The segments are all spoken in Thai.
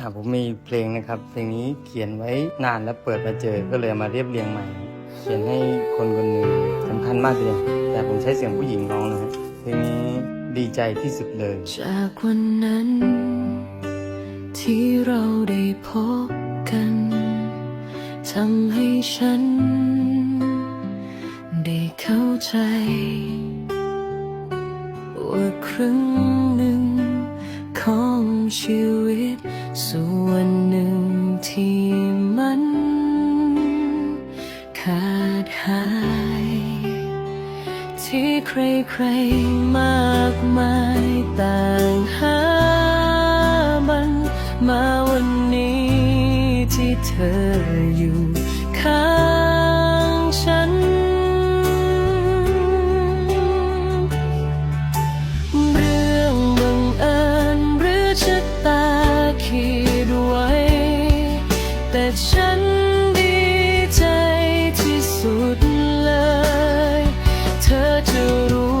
อ่าผมมีเพลงนะครับ เพลงนี้เขียนไว้นานแล้วเปิดมาเจอก็เลยมาเรียบเรียงใหม่ เขียนให้คนคนหนึ่งสำคัญมากเลยแต่ผมใช้เสียงผู้หญิงร้องนะฮะเพลงนี้ดีใจที่สุดเลย จากวันนั้น ที่เราได้พบกันทำให้ฉัน ได้เข้าใจ ว่าครึ่งหนึ่งของชีวิต ส่วนหนึ่งที่มันขาดหาย ที่ใครๆมากมายต่างหามัน มาวันนี้ที่เธออยู่ ฉันดีใจที่สุดเลย เธอจะรู้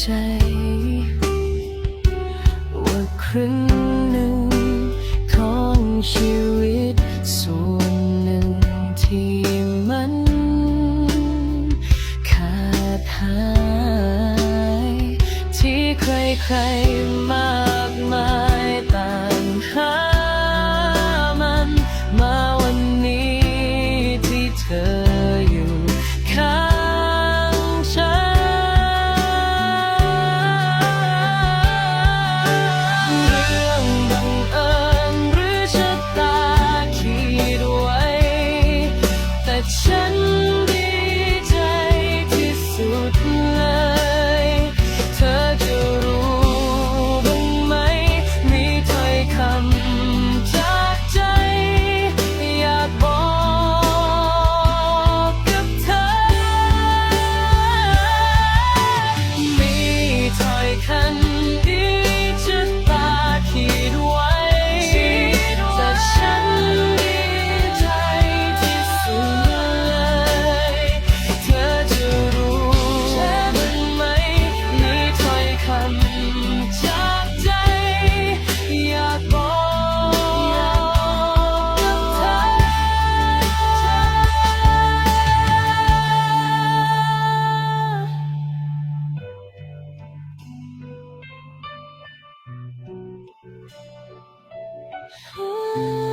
ใจ ว่าครึ่งหนึ่งของชีวิตส่วนหนึ่งที่มันขาดหาย ที่ใครๆมา Bye.